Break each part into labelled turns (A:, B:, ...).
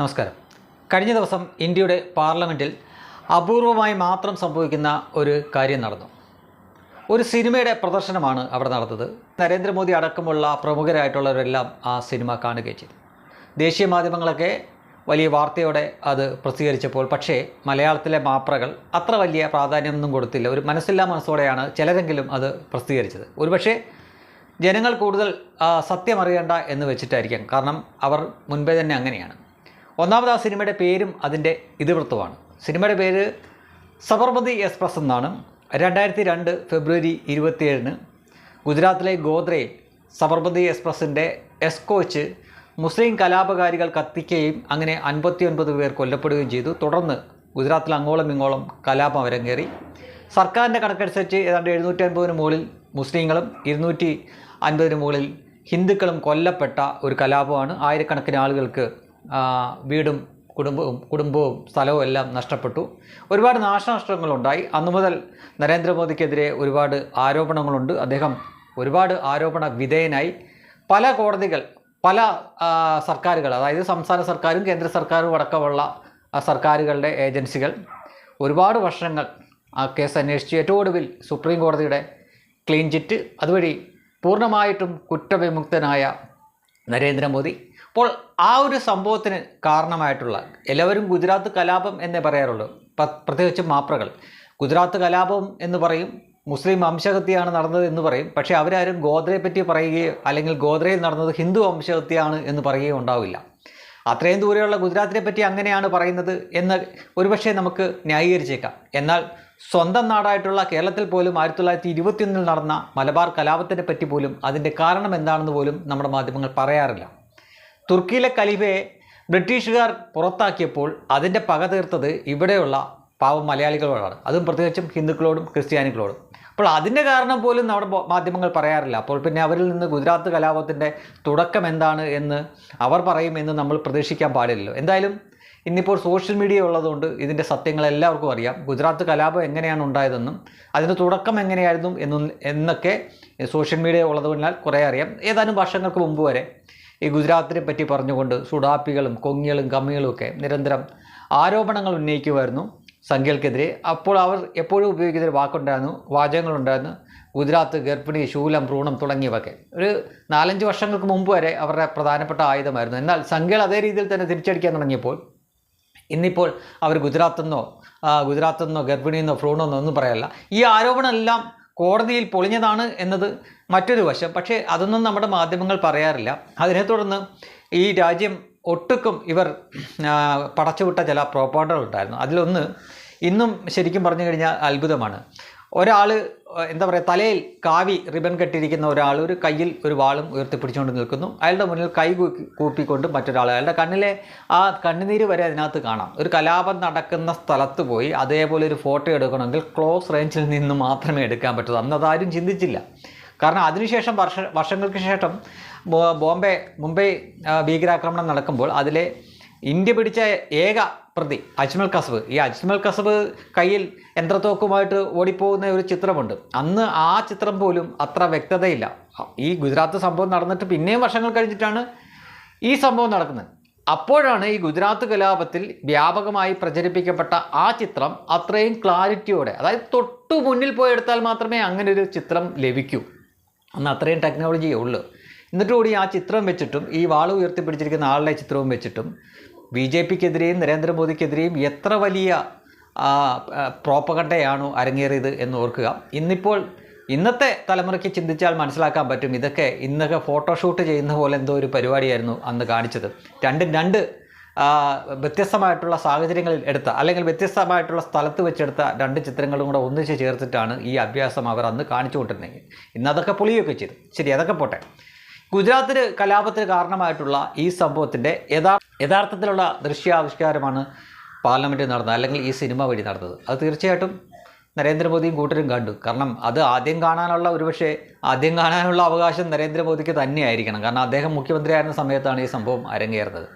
A: നമസ്കാരം. കഴിഞ്ഞ ദിവസം ഇന്ത്യയുടെ പാർലമെന്റിൽ അപൂർവമായി മാത്രം സംഭവിക്കുന്ന ഒരു കാര്യം നടന്നു. ഒരു സിനിമയുടെ പ്രദർശനമാണ് അവിടെ നടന്നത്. നരേന്ദ്രമോദി അടക്കമുള്ള പ്രമുഖരായിട്ടുള്ളവരെല്ലാം ആ സിനിമ കാണുകയും ചെയ്തു. ദേശീയ മാധ്യമങ്ങളൊക്കെ വലിയ വാർത്തയോടെ അത് പ്രസിദ്ധീകരിച്ചപ്പോൾ പക്ഷേ മലയാളത്തിലെ മാപ്രകൾ അത്ര വലിയ പ്രാധാന്യമൊന്നും കൊടുത്തില്ല. ഒരു മനസ്സില്ലാ മനസ്സോടെയാണ് ചിലരെങ്കിലും അത് പ്രസിദ്ധീകരിച്ചത്. ഒരുപക്ഷേ ജനങ്ങൾ കൂടുതൽ സത്യമറിയേണ്ട എന്ന് വെച്ചിട്ടായിരിക്കാം. കാരണം അവർ മുൻപേ തന്നെ അങ്ങനെയാണ്. ഒന്നാമത് ആ സിനിമയുടെ പേരും അതിന്റെ ഇതിവൃത്തമാണ് സിനിമയുടെ പേര് സബർമതി എക്സ്പ്രസ് എന്നാണ്. രണ്ടായിരത്തി രണ്ട് ഫെബ്രുവരി ഇരുപത്തിയേഴിന് ഗുജറാത്തിലെ ഗോദ്രയിൽ സബർമതി എക്സ്പ്രസിന്റെ എസ്കോച്ച് മുസ്ലിം കലാപകാരികൾ കത്തിക്കുകയും അങ്ങനെ അൻപത്തിയൊൻപത് പേർ കൊല്ലപ്പെടുകയും ചെയ്തു. തുടർന്ന് ഗുജറാത്തിൽ അങ്ങോളം ഇങ്ങോളം കലാപം അരങ്ങേറി സർക്കാരിന്റെ കണക്കനുസരിച്ച് ഏതാണ്ട് എഴുന്നൂറ്റി അൻപതിന് മുകളിൽ മുസ്ലിങ്ങളും ഇരുന്നൂറ്റി അൻപതിന് മുകളിൽ ഹിന്ദുക്കളും കൊല്ലപ്പെട്ട ഒരു കലാപമാണ്. ആയിരക്കണക്കിന് ആളുകൾക്ക് വീടും കുടുംബവും കുടുംബവും സ്ഥലവും എല്ലാം നഷ്ടപ്പെട്ടു. ഒരുപാട് നാശനഷ്ടങ്ങളുണ്ടായി. അന്നു മുതൽ നരേന്ദ്രമോദിക്കെതിരെ ഒരുപാട് ആരോപണങ്ങളുണ്ട്. അദ്ദേഹം ഒരുപാട് ആരോപണ വിധേയനായി. പല കോടതികൾ പല സർക്കാരുകൾ അതായത് സംസ്ഥാന സർക്കാരും കേന്ദ്ര സർക്കാരും അടക്കമുള്ള സർക്കാരുകളുടെ ഏജൻസികൾ ഒരുപാട് വർഷങ്ങൾ ആ കേസ് അന്വേഷിച്ച്. ഏറ്റവും ഒടുവിൽ സുപ്രീം കോടതിയുടെ ക്ലീൻ ചിറ്റ്. അതുവഴി പൂർണമായിട്ടും കുറ്റവിമുക്തനായ നരേന്ദ്രമോദി അപ്പോൾ ആ ഒരു സംഭവത്തിന് കാരണമായിട്ടുള്ള എല്ലാവരും ഗുജറാത്ത് കലാപം എന്നേ പറയാറുള്ളൂ. പ്രത്യേകിച്ച് മാപ്രകൾ. ഗുജറാത്ത് കലാപം എന്ന് പറയും മുസ്ലിം വംശഹത്യയാണ് നടന്നത് എന്ന് പറയും. പക്ഷേ അവരാരും ഗോദ്രയെ പറ്റി പറയുകയോ അല്ലെങ്കിൽ ഗോദ്രയിൽ നടന്നത് ഹിന്ദു വംശഹത്യയാണ് എന്ന് പറയുകയോ ഉണ്ടാവില്ല. അത്രയും ദൂരെയുള്ള ഗുജറാത്തിനെ പറ്റി അങ്ങനെയാണ് പറയുന്നത് എന്ന് ഒരുപക്ഷെ നമുക്ക് ന്യായീകരിച്ചേക്കാം. എന്നാൽ സ്വന്തം നാടായിട്ടുള്ള കേരളത്തിൽ പോലും ആയിരത്തി തൊള്ളായിരത്തി ഇരുപത്തിയൊന്നിൽ നടന്ന മലബാർ കലാപത്തിനെ പറ്റി പോലും അതിന്റെ കാരണം എന്താണെന്ന് പോലും നമ്മുടെ മാധ്യമങ്ങൾ പറയാറില്ല. തുർക്കിയിലെ കലിഫയെ ബ്രിട്ടീഷുകാർ പുറത്താക്കിയപ്പോൾ അതിന്റെ പക തീർത്തത് ഇവിടെയുള്ള പാവം മലയാളികളോടാണ്. അതും പ്രത്യേകിച്ചും ഹിന്ദുക്കളോടും ക്രിസ്ത്യാനികളോടും. അപ്പോൾ അതിന്റെ കാരണം പോലും നമ്മുടെ മാധ്യമങ്ങൾ പറയാറില്ല. അപ്പോൾ പിന്നെ അവരിൽ നിന്ന് ഗുജറാത്ത് കലാപത്തിന്റെ തുടക്കം എന്താണ് എന്ന് അവർ പറയും എന്ന് നമ്മൾ പ്രതീക്ഷിക്കാൻ പാടില്ലല്ലോ. എന്തായാലും ഇന്നിപ്പോൾ സോഷ്യൽ മീഡിയ ഉള്ളതുകൊണ്ട് ഇതിന്റെ സത്യങ്ങൾ എല്ലാവർക്കും അറിയാം. ഗുജറാത്ത് കലാപം എങ്ങനെയാണ് ഉണ്ടായതെന്നും അതിന്റെ തുടക്കം എങ്ങനെയായിരുന്നു എന്നും എന്നൊക്കെ സോഷ്യൽ മീഡിയ ഉള്ളതുകൊണ്ടാൽ കുറേ അറിയാം. ഏതാനും വർഷങ്ങൾക്ക് മുമ്പ് വരെ ഈ ഗുജറാത്തിനെ പറ്റി പറഞ്ഞുകൊണ്ട് സുഡാപ്പികളും കൊങ്ങികളും കമ്മികളും ഒക്കെ നിരന്തരം ആരോപണങ്ങൾ ഉന്നയിക്കുമായിരുന്നു സംഖ്യകൾക്കെതിരെ അപ്പോൾ അവർ എപ്പോഴും ഉപയോഗിക്കുന്ന ഒരു വാക്കുണ്ടായിരുന്നു വാചകങ്ങളുണ്ടായിരുന്നു ഗുജറാത്ത് ഗർഭിണി ശൂലം ഭ്രൂണം തുടങ്ങിയവയൊക്കെ. ഒരു നാലഞ്ച് വർഷങ്ങൾക്ക് മുമ്പ് വരെ അവരുടെ പ്രധാനപ്പെട്ട ആയുധമായിരുന്നു. എന്നാൽ സംഖ്യകൾ അതേ രീതിയിൽ തന്നെ തിരിച്ചടിക്കാൻ തുടങ്ങിയപ്പോൾ ഇന്നിപ്പോൾ അവർ ഗുജറാത്തെന്നോ ഗുജറാത്തെന്നോ ഗർഭിണിയെന്നോ ഭ്രൂണമെന്നോ ഒന്നും പറയല്ല. ഈ ആരോപണമെല്ലാം കോടതിയിൽ പൊളിഞ്ഞതാണ് എന്നത് മറ്റൊരു വശം. പക്ഷേ അതൊന്നും നമ്മുടെ മാധ്യമങ്ങൾ പറയാറില്ല. അതിനെ തുടർന്ന് ഈ രാജ്യം ഒട്ടുക്കും ഇവർ പടച്ചുവിട്ട ചില പ്രോപ്പാണ്ടകളുണ്ടായിരുന്നു അതിലൊന്ന് ഇന്നും ശരിക്കും പറഞ്ഞു കഴിഞ്ഞാൽ അത്ഭുതമാണ്. ഒരാൾ എന്താ പറയുക തലയിൽ കാവി റിബൺ കെട്ടിയിരിക്കുന്ന ഒരാൾ ഒരു കയ്യിൽ ഒരു വാളും ഉയർത്തിപ്പിടിച്ചുകൊണ്ട് നിൽക്കുന്നു. അയാളുടെ മുന്നിൽ കൈ കൂപ്പി കൂപ്പിക്കൊണ്ട് മറ്റൊരാൾ അയാളുടെ കണ്ണിലെ ആ കണ്ണുനീര് വരെ അതിനകത്ത് കാണാം. ഒരു കലാപം നടക്കുന്ന സ്ഥലത്ത് പോയി അതേപോലെ ഒരു ഫോട്ടോ എടുക്കണമെങ്കിൽ ക്ലോസ് റേഞ്ചിൽ നിന്ന് മാത്രമേ എടുക്കാൻ പറ്റൂ. അന്ന് അതാരും ചിന്തിച്ചില്ല. കാരണം അതിനുശേഷം വർഷ വർഷങ്ങൾക്ക് ശേഷം ബോംബെ മുംബൈ ഭീകരാക്രമണം നടക്കുമ്പോൾ അതിലെ ഇന്ത്യ പിടിച്ച ഏക പ്രതി അജ്മൽ കസബ്. ഈ അജ്മൽ കസബ് കയ്യിൽ യന്ത്രത്തോക്കുമായിട്ട് ഓടിപ്പോകുന്ന ഒരു ചിത്രമുണ്ട്. അന്ന് ആ ചിത്രം പോലും അത്ര വ്യക്തതയില്ല. ഈ ഗുജറാത്ത് സംഭവം നടന്നിട്ട് പിന്നെയും വർഷങ്ങൾ കഴിഞ്ഞിട്ടാണ് ഈ സംഭവം നടക്കുന്നത്. അപ്പോഴാണ് ഈ ഗുജറാത്ത് കലാപത്തിൽ വ്യാപകമായി പ്രചരിപ്പിക്കപ്പെട്ട ആ ചിത്രം അത്രയും ക്ലാരിറ്റിയോടെ അതായത് തൊട്ടു മുന്നിൽ പോയി എടുത്താൽ മാത്രമേ അങ്ങനെ ഒരു ചിത്രം ലഭിക്കൂ. അന്ന് അത്രയും ടെക്നോളജിയേ ഉള്ളൂ. എന്നിട്ട് കൂടി ആ ചിത്രം വെച്ചിട്ടും ഈ വാൾ ഉയർത്തിപ്പിടിച്ചിരിക്കുന്ന ആളുടെ ചിത്രവും വെച്ചിട്ടും ബി ജെ പിക്കെതിരെയും നരേന്ദ്രമോദിക്കെതിരെയും എത്ര വലിയ പ്രോപ്പകണ്ടയാണോ അരങ്ങേറിയത് എന്ന് ഓർക്കുക. ഇന്നിപ്പോൾ ഇന്നത്തെ തലമുറയ്ക്ക് ചിന്തിച്ചാൽ മനസ്സിലാക്കാൻ പറ്റും ഇതൊക്കെ ഇന്നൊക്കെ ഫോട്ടോഷൂട്ട് ചെയ്യുന്ന പോലെ എന്തോ ഒരു പരിപാടിയായിരുന്നു അന്ന് കാണിച്ചത്. രണ്ടും രണ്ട് വ്യത്യസ്തമായിട്ടുള്ള സാഹചര്യങ്ങളിൽ എടുത്ത അല്ലെങ്കിൽ വ്യത്യസ്തമായിട്ടുള്ള സ്ഥലത്ത് വെച്ചെടുത്ത രണ്ട് ചിത്രങ്ങളും കൂടെ ഒന്നിച്ച് ചേർത്തിട്ടാണ് ഈ അഭ്യാസം അവർ അന്ന് കാണിച്ചു കൊണ്ടിരുന്നത്. ഇന്ന് അതൊക്കെ പൊളിയൊക്കെ ചെയ്തു. ശരി അതൊക്കെ പോട്ടെ. ഗുജറാത്തിന് കലാപത്തിന് കാരണമായിട്ടുള്ള ഈ സംഭവത്തിന്റെ യഥാ യഥാർത്ഥത്തിലുള്ള ദൃശ്യാവിഷ്കാരമാണ് പാർലമെന്റിൽ നടന്നത് അല്ലെങ്കിൽ ഈ സിനിമ വഴി നടന്നത്. അത് തീർച്ചയായിട്ടും നരേന്ദ്രമോദിയും കൂട്ടരും കണ്ടു. കാരണം അത് ആദ്യം കാണാനുള്ള ഒരുപക്ഷെ ആദ്യം കാണാനുള്ള അവകാശം നരേന്ദ്രമോദിക്ക് തന്നെയായിരിക്കണം. കാരണം അദ്ദേഹം മുഖ്യമന്ത്രിയായിരുന്ന സമയത്താണ് ഈ സംഭവം അരങ്ങേറുന്നത്.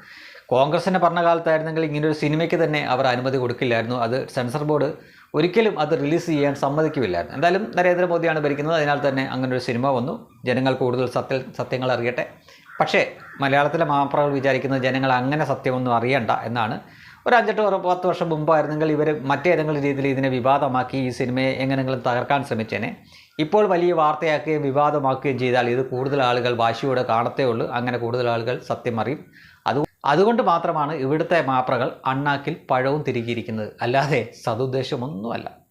A: കോൺഗ്രസിന്റെ ഭരണകാലത്തായിരുന്നെങ്കിൽ ഇങ്ങനൊരു സിനിമയ്ക്ക് തന്നെ അവർ അനുമതി കൊടുക്കില്ലായിരുന്നു. അത് സെൻസർ ബോർഡ് ഒരിക്കലും അത് റിലീസ് ചെയ്യാൻ സമ്മതിക്കില്ലായിരുന്നു എന്തായാലും നരേന്ദ്രമോദിയാണ് ഭരിക്കുന്നത്. അതിനാൽ തന്നെ അങ്ങനൊരു സിനിമ വന്നു. ജനങ്ങൾ കൂടുതൽ സത്യ സത്യങ്ങൾ അറിയട്ടെ. പക്ഷേ മലയാളത്തിലെ മാപ്രകൾ വിചാരിക്കുന്നത് ജനങ്ങൾ അങ്ങനെ സത്യമൊന്നും അറിയണ്ട എന്നാണ്. ഒരു അഞ്ചെട്ട് പത്ത് വർഷം മുമ്പായിരുന്നെങ്കിൽ ഇവർ മറ്റേതെങ്കിലും രീതിയിൽ ഇതിനെ വിവാദമാക്കി ഈ സിനിമയെ എങ്ങനെങ്കിലും തകർക്കാൻ ശ്രമിച്ചേനെ. ഇപ്പോൾ വലിയ വാർത്തയാക്കുകയും വിവാദമാക്കുകയും ചെയ്താൽ ഇത് കൂടുതൽ ആളുകൾ വാശിയോടെ കാണത്തേ ഉള്ളൂ. അങ്ങനെ കൂടുതൽ ആളുകൾ സത്യം അറിയും. അത് അതുകൊണ്ട് മാത്രമാണ് ഇവിടുത്തെ മാപ്രകൾ അണ്ണാക്കിൽ പഴവും തിരികിയിരിക്കുന്നത്. അല്ലാതെ സതുദ്ദേശമൊന്നുമല്ല.